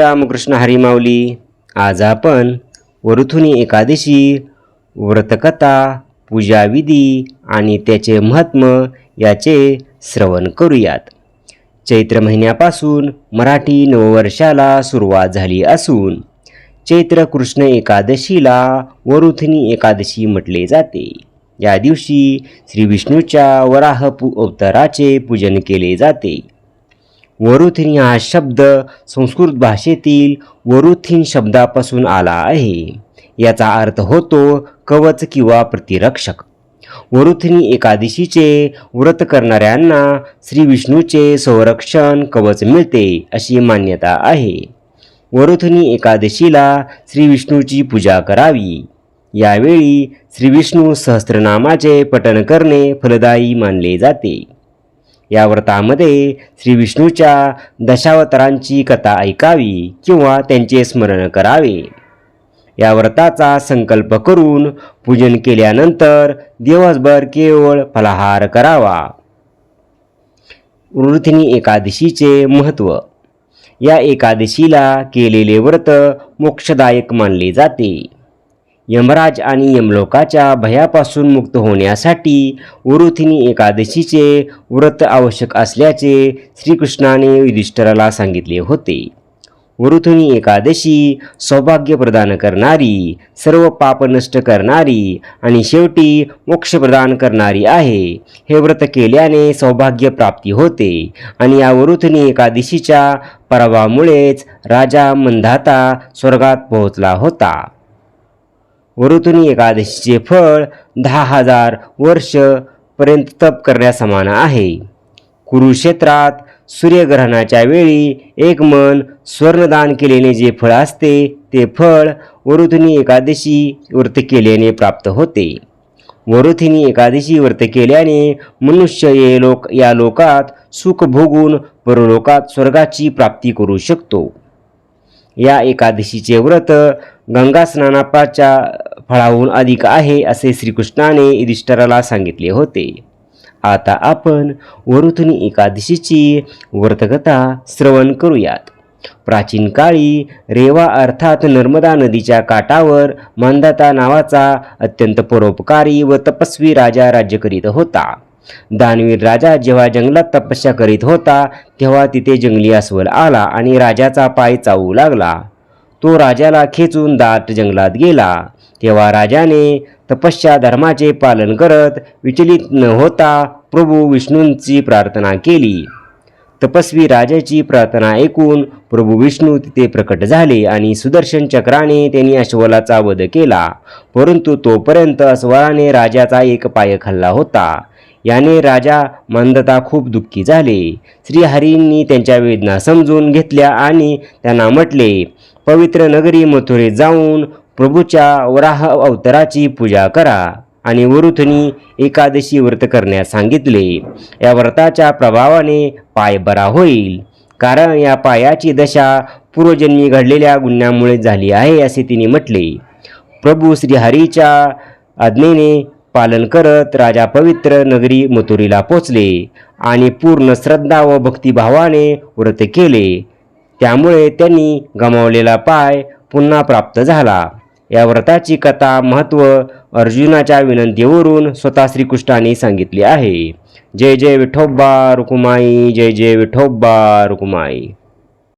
रामकृष्ण हरिमाऊली. आज आपण वरुथुनी एकादशी व्रतकथा पूजाविधी आणि त्याचे महत्त्व याचे श्रवण करूयात. चैत्र महिन्यापासून मराठी नववर्षाला सुरुवात झाली असून चैत्र कृष्ण एकादशीला वरुथनी एकादशी म्हटले जाते. या दिवशी श्री विष्णूच्या वराह पु अवताराचे पूजन केले जाते. वरुथिनी हा शब्द संस्कृत भाषेतील वरुथिन शब्दापासून आला आहे. याचा अर्थ होतो कवच किंवा प्रतिरक्षक. वरुथिनी एकादशीचे व्रत करणाऱ्यांना श्री विष्णूचे संरक्षण कवच मिळते अशी मान्यता आहे. वरुथिनी एकादशीला श्री विष्णूची पूजा करावी. यावेळी श्री विष्णू सहस्त्रनामाचे पठण करणे फलदायी मानले जाते. या व्रतामध्ये श्री विष्णूच्या दशावतारांची कथा ऐकावी किंवा त्यांचे स्मरण करावे. या व्रताचा संकल्प करून पूजन केल्यानंतर दिवसभर केवळ फलाहार करावा. वृथिनी एकादशीचे महत्त्व या एकादशीला केलेले व्रत मोक्षदायक मानले जाते. यमराज आणि यमलोकाच्या भयापासून मुक्त होण्यासाठी उरुथिनी एकादशीचे व्रत आवश्यक असल्याचे श्रीकृष्णाने युधिष्ठराला सांगितले होते. वरुथुनी एकादशी सौभाग्य प्रदान करणारी सर्व पाप नष्ट करणारी आणि शेवटी मोक्ष प्रदान करणारी आहे. हे व्रत केल्याने सौभाग्य प्राप्ती होते आणि या वरुथुनी एकादशीच्या पराभवामुळेच राजा मंदाता स्वर्गात पोहोचला होता. वरुथुनी एकादशीचे फळ दहा हजार वर्ष पर्यंत तप करण्यासमान आहे. कुरुक्षेत्रात सूर्यग्रहणाच्या वेळी एक मन स्वर्णदान केलेले जे फळ असते ते फळ वरुथिनी एकादशी व्रत केल्याने प्राप्त होते. वरुथिनी एकादशी व्रत केल्याने मनुष्य ये लोक या लोकात सुख भोगून परलोकात स्वर्गाची प्राप्ती करू शकतो. या एकादशीचे व्रत गंगा स्नानापाच्या फळाहून अधिक आहे असे श्रीकृष्णाने युधिष्ठराला सांगितले होते. आता आपण वरुथनी एकादशीची व्रतकथा श्रवण करूयात. प्राचीन काळी रेवा अर्थात नर्मदा नदीच्या काठावर मांदाता नावाचा अत्यंत परोपकारी व तपस्वी राजा राज्य करीत होता. दानवीर राजा जेव्हा जंगलात तपस्या करीत होता तेव्हा तिथे जंगली अस्वल आला आणि राजाचा पाय चावू लागला. तो राजाला खेचून दाट जंगलात गेला. तेव्हा राजाने तपश्चा धर्माचे पालन करत विचलित न होता प्रभू विष्णूंची प्रार्थना केली. तपस्वी राजाची प्रार्थना ऐकून प्रभू विष्णू तिथे प्रकट झाले आणि सुदर्शन चक्राने त्यांनी अश्वलाचा वध केला. परंतु तोपर्यंत अस्वलाने राजाचा एक पाय खाल्ला होता. याने राजा मंदता खूप दुःखी झाले. श्रीहरींनी त्यांच्या वेदना समजून घेतल्या आणि त्यांना म्हटले पवित्र नगरी मथुरेत जाऊन प्रभूच्या वराह अवताराची पूजा करा आणि वरुथनी एकादशी व्रत करण्यास सांगितले. या व्रताच्या प्रभावाने पाय बरा होईल. कारण या पायाची दशा पूर्वजन्मी घडलेल्या गुन्ह्यामुळे झाली आहे असे तिने म्हटले. प्रभू श्रीहरीच्या आज्ञेने पालन करत राजा पवित्र नगरी मथुरीला पोचले आणि पूर्ण श्रद्धा व भक्तिभावाने व्रत केले. त्यामुळे त्यांनी गमावलेला पाय पुन्हा प्राप्त झाला. या व्रताची कथा महत्त्व अर्जुनाच्या विनंतीवरून स्वतः श्रीकृष्णाने सांगितली आहे. जय जय विठोबा रुकुमाई जय जय विठोबा रुकुमाई.